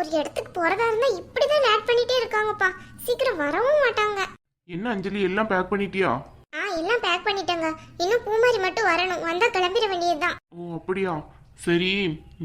ஒரு இடத்துக்கு போறதா இருந்தா இப்படிதான் லேட் பண்ணிட்டே இருக்காங்கப்பா. சீக்கிரம் வரவும் மாட்டாங்க. என்ன அஞ்சலி எல்லாம் பேக் பண்ணிட்டியா? ஆ எல்லாம் பேக் பண்ணிட்டேங்க. இன்னும் பூமாரி மட்டும் வரணும். வந்தா கிளம்பிட வேண்டியதுதான். ஓ அப்படியா? சரி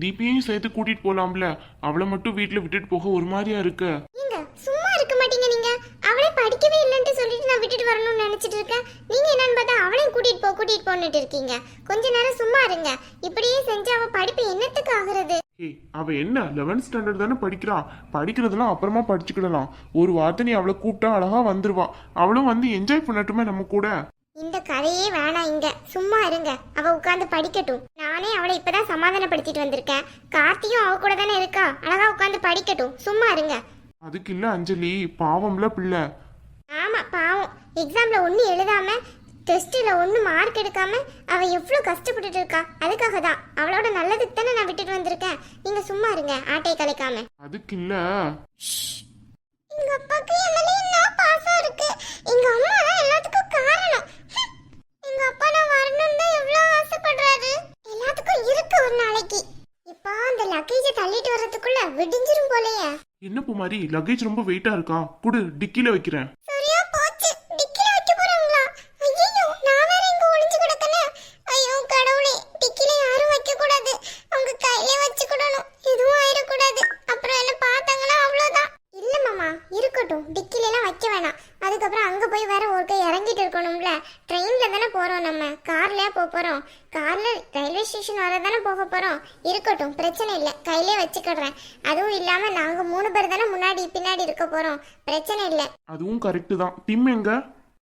தீபியையும் சேர்த்து கூட்டிட்டு போலாம்ல. அவளை மட்டும் வீட்ல விட்டுட்டு போக ஒரு மாதிரியா இருக்கு? நீங்க சும்மா இருக்க மாட்டீங்க நீங்க. அவளே படிக்கவே இல்லைன்ட்டு சொல்லிட்டு நான் விட்டுட்டு வரணும்னு நினைச்சிட்டு இருக்கேன். நீங்க என்னன்னு பார்த்தா அவளையும் கூட்டிட்டு போ கூட்டிட்டு போன்னுட்டு இருக்கீங்க. கொஞ்ச நேரம் சும்மா இருங்க. இப்படியே செஞ்சு அவ படிப்பு என்னத்துக்கு ஆகுறது? ஏய் அவ என்ன 11th ஸ்டாண்டர்ட் தானே படிக்கிறா? படிக்கிறதெல்லாம் அப்புறமா படிச்சுக்கிடலாம். ஒரு வார்த்தை நீ அவளை கூப்பிட்டா அழகா வந்துருவா. அவளும் வந்து என்ஜாய் பண்ணட்டுமே நம்ம கூட. இந்த கதையே வேணாம் இங்க. சும்மா இருங்க. அவ உட்கார்ந்து படிக்கட்டும். நானே அவளை இப்பதான் சமாதானப்படுத்திட்டு வந்திருக்கேன். கார்த்தியும் அவ கூட தானே இருக்கா? அழகா உட்கார்ந்து படிக்கட்டும். சும்மா இருங்க. அதுக்கு இல்ல அஞ்சலி. பாவம்ல பிள்ளை. ஆமா பாவம். எக்ஸாம்ல ஒண்ணு எழுதாம டெஸ்ட்ல ஒண்ணு மார்க் எடுக்காம அவ எவ்வளவு கஷ்டப்பட்டுட்டு இருக்கா? அதுக்காக தான் அவளோட நல்லதுக்கு தானே நான் விட்டுட்டு வந்திருக்கேன். நீங்க சும்மா இருங்க. ஆட்டை கலைக்காம. அதுக்கு இல்ல. எங்க அப்பாக்கு என் மேல என்ன பாசம் இருக்கு? எங்க அம்மா தான் எல்லாத்துக்கும் காரணம். ஹம். எங்க அப்பா நான் வரணும்னு தான் எவ்வளவு ஆசைப்படுறாரு. எல்லாத்துக்கும் இருக்கு ஒரு நாளைக்கு. இப்போ அந்த லக்கேஜை தள்ளிட்டு வர்றதுக்குள்ள விடிஞ்சிரும் போலயே. என்ன பூமாரி? லக்கேஜ் ரொம்ப வெயிட்டா இருக்கா? குடு டிக்கில வைக்கிறேன். ஒருக்க இறங்கிட்டு இருக்கணும்ல? ட்ரெயின்ல தானே போறோம் நம்ம. கார்லயா போக போறோம். கார்ல ரயில்வே ஸ்டேஷன் வர தானே போக போறோம். இருக்கட்டும் பிரச்சனை இல்லை. கையிலே வச்சுக்கிடுறேன். அதுவும் இல்லாம நாங்க மூணு பேர் தானே முன்னாடி பின்னாடி இருக்க போறோம். பிரச்சனை இல்லை. அதுவும் கரெக்டு தான். டிம் எங்க?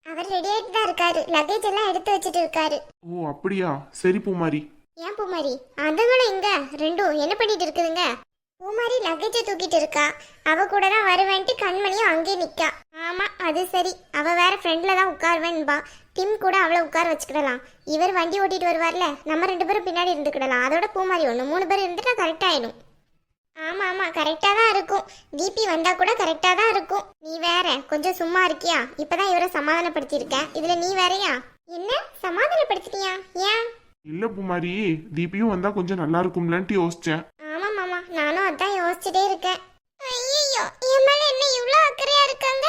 அவர் ரெடி ஆயிட்டு தான் இருக்காரு. லக்கேஜ் எல்லாம் எடுத்து வச்சுட்டு இருக்காரு. ஓ அப்படியா? சரி பூமாரி. ஏன் பூமாரி? அதுங்களும் இங்க ரெண்டும் என்ன பண்ணிட்டு இருக்குதுங்க? பூமாரி லக்கேஜை தூக்கிட்டு இருக்கா. அவ கூட தான் வருவேன்ட்டு கண்மணியும் அங்கேயே நிக்கா. ஆமா அது சரி. அவ வேற ஃப்ரெண்ட்ல தான் உட்காருவேன்பா. டிம் கூட அவளை உட்கார வச்சுக்கிடலாம். இவர் வண்டி ஓட்டிட்டு வருவார்ல நம்ம ரெண்டு பேரும் பின்னாடி இருந்துக்கிடலாம். அதோட பூமாரி ஒன்று மூணு பேர் இருந்துட்டா கரெக்ட் ஆயிடும். ஆமா ஆமா கரெக்டா தான் இருக்கும். டிபி வந்தா கூட கரெக்டா தான் இருக்கும். நீ வேற கொஞ்சம் சும்மா இருக்கியா? இப்பதான் இவரை சமாதானப்படுத்தியிருக்கேன். இதுல நீ வேறயா? என்ன? சமாதானப்படுத்திட்டியா? ஏன்? இல்ல பூமாரி தீபியும் வந்தா கொஞ்சம் நல்லா இருக்கும்லன்ட்டு யோசிச்சேன் ஆமா மாமா நானும் அதான் யோசிச்சுட்டே இருக்கேன். ஐயோ என் மேல என்ன இவ்வளவு அக்கறையா இருக்காங்க?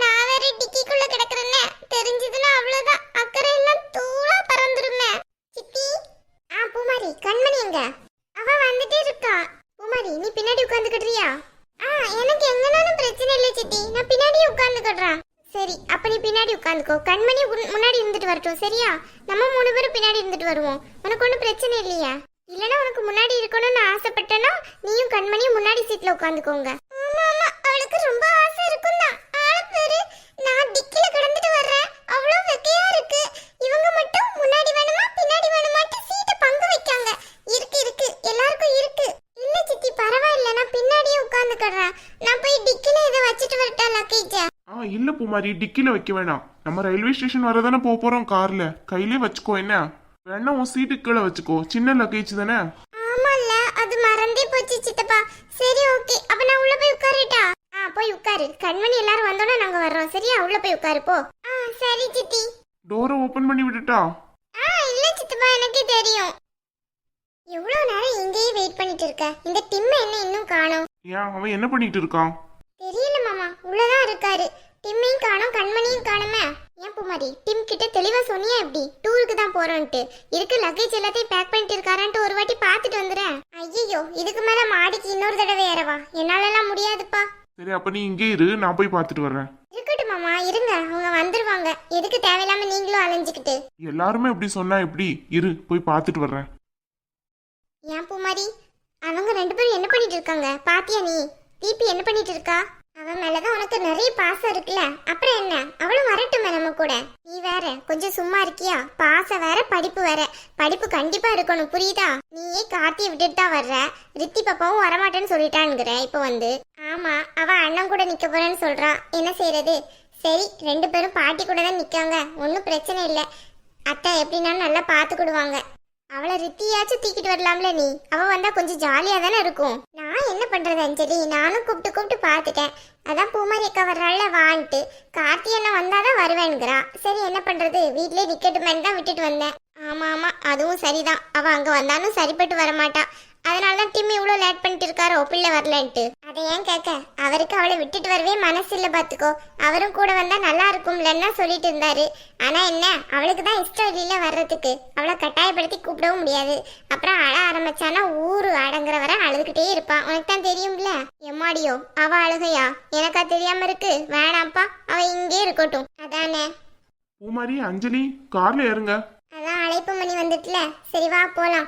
நான் வேற டிக்கிக்குள்ள கிடக்குறேன்னு தெரிஞ்சதுன்னா அவ்வளவுதான். அக்கறை எல்லாம் தூளா பறந்துருமே. சித்தி. ஆ பூமாரி கண்மணி எங்க? அவ வந்துட்டே இருக்கா. பூமாரி நீ பின்னாடி உட்காந்துக்கிட்டியா ஆ எனக்கு எங்கனாலும் பிரச்சனை இல்லை சித்தி. நான் பின்னாடியே உட்காந்துக்கிடுறேன் சரி அப்ப நீ பின்னாடி உட்காந்துக்கோ. கண்மணி முன்னாடி இருந்துட்டு வரட்டும் சரியா? நம்ம மூணு பேரும் பின்னாடி இருந்துட்டு வருவோம். உனக்கு ஒன்றும் பிரச்சனை இல்லையா? இல்லனா உனக்கு முன்னாடி இருக்கணும்னு ஆசைப்பட்டனா நீயும் கண்மணியும் முன்னாடி சீட்ல உட்காந்துக்கோங்க. ஆமா ஆமா. அவளுக்கு ரொம்ப ஆசை இருக்கும் தான் ஆள பேரு நான் டிக்கில கிடந்துட்டு வர்றேன். அவ்வளவு வெக்கையா இருக்கு. இவங்க மட்டும் முன்னாடி வேணுமா பின்னாடி வேணுமாட்டு சீட்டை பங்கு வைக்காங்க. இருக்கு இருக்கு. எல்லாருக்கும் இருக்கு. இல்ல சித்தி பரவாயில்ல நான் பின்னாடியே உட்காந்துக்கிறேன். நான் போய் டிக்கில இதை வச்சுட்டு வரட்டா லக்கேஜ? ஆ இல்ல பூமாரி. டிக்கில வைக்க வேணாம். நம்ம ரயில்வே ஸ்டேஷன் வரதானே போக போறோம் கார்ல. கையிலே வச்சுக்கோ என்ன? வேணா உன் சீட்டுக்கு கீழே வச்சுக்கோ. சின்ன லக்கேஜ் தானே? ஆமால்ல அது மறந்தே போச்சு சித்தப்பா. சரி ஓகே அப்ப நான் உள்ள போய் உட்காரட்டா? ஆ போய் உட்காரு. கண்மணி எல்லாரும் வந்தோன்னா நாங்க வர்றோம். சரியா? உள்ள போய் உட்காரு போ. ஆ சரி சித்தி. டோரை ஓபன் பண்ணி விட்டுட்டா? ஆ இல்ல சித்தப்பா எனக்கே தெரியும். எவ்வளவு நேரம் இங்கேயே வெயிட் பண்ணிட்டு இருக்க? இந்த டிம்ம என்ன இன்னும் காணோம்? ஏன் அவன் என்ன பண்ணிட்டு இருக்கான்? தெரியல மாமா. உள்ளதான் இருக்காரு. டிம்மையும் காணோம் கண்மணியும் காணுமே. ஏன் பூமாரி? டிம் கிட்ட தெளிவா சொன்னியா எப்படி? டூருக்கு தான் போறோம்ட்டு இருக்க லக்கேஜ் எல்லாத்தையும் பேக் பண்ணிட்டு இருக்காரான்ட்டு ஒரு வாட்டி பார்த்துட்டு வந்துடுறேன் ஐயோ இதுக்கு மேல மாடிக்கு இன்னொரு தடவை ஏறவா? என்னாலலாம் முடியாதுப்பா. சரி அப்ப நீ இங்கே இரு நான் போய் பார்த்துட்டு வர்றேன். இருக்கட்டும் மாமா இருங்க அவங்க வந்துருவாங்க. எதுக்கு தேவையில்லாம நீங்களும் அலைஞ்சுக்கிட்டு. எல்லாருமே இப்படி சொன்னா எப்படி? இரு போய் பார்த்துட்டு வர்றேன். ஏன் பூமாரி? அவங்க ரெண்டு பேரும் என்ன பண்ணிட்டு இருக்காங்க? பாத்தியா நீ? தீபி என்ன பண்ணிட்டு இருக்கா? அவன் மேலதான் உனக்கு நிறைய பாசம் இருக்குல்ல? அப்புறம் என்ன? அவளும் வரட்டுமே நம்ம கூட. நீ வேற கொஞ்சம் சும்மா இருக்கியா? பாசம் வேற படிப்பு வேற. படிப்பு கண்டிப்பா இருக்கணும் புரியுதா? நீயே கார்த்தியை விட்டுட்டு தான் வர்ற. ரித்தி பாப்பாவும் வரமாட்டேன்னு சொல்லிட்டான்ங்கிற இப்போ வந்து. ஆமா அவ அண்ணன் கூட நிக்க போறேன்னு சொல்றான் என்ன செய்யறது சரி ரெண்டு பேரும் பாட்டி கூட தான் நிக்காங்க. ஒன்றும் பிரச்சனை இல்லை. அத்தை எப்படின்னாலும் நல்லா பார்த்துக்கிடுவாங்க அவளை ரித்தியாச்சும் தூக்கிட்டு வரலாம்ல நீ. அவ வந்தா கொஞ்சம் ஜாலியா தானே இருக்கும். நான் என்ன பண்றது அஞ்சலி? நானும் கூப்பிட்டு கூப்பிட்டு பார்த்துட்டேன். அதான் பூமாரி அக்கா வர்றாள் வான்ட்டு. கார்த்தி அண்ணன் வந்தாதான் வருவேனுங்கிறா சரி என்ன பண்றது? வீட்லயே நிக்கட்டுமேன்னு தான் விட்டுட்டு வந்தேன். ஆமா ஆமா அதுவும் சரிதான். அவ அங்க வந்தாலும் சரிப்பட்டு வரமாட்டா. அதனால தான் டிம் இவ்வளோ லேட் பண்ணிட்டு இருக்காரோ பிள்ளை வரலன்ட்டு. அதை ஏன் கேட்க அவருக்கு அவளை விட்டுட்டு வரவே மனசு இல்லை பார்த்துக்கோ அவரும் கூட வந்தா நல்லா இருக்கும்லன்னா சொல்லிட்டு இருந்தாரு. ஆனா என்ன அவளுக்கு தான் இஷ்டம் இல்லையில வர்றதுக்கு. அவளை கட்டாயப்படுத்தி கூப்பிடவும் முடியாது. அப்புறம் அழ ஆரம்பிச்சானா ஊரு அடங்குற வரை அழுதுகிட்டே இருப்பான் உனக்கு தான் தெரியும்ல? எம்மாடியோ அவ அழுகையா? எனக்கா தெரியாம இருக்கு? வேணாம்ப்பா அவ இங்கே இருக்கட்டும். அதானே? பூமாரி அஞ்சலி கார்ல ஏறுங்க. அதான் அழைப்பு மணி வந்துட்டுல. சரி வா போலாம்.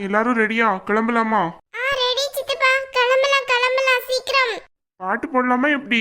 எல்லாரும் ரெடியா கிளம்பலாமா? பாட்டு போடலாமா எப்படி?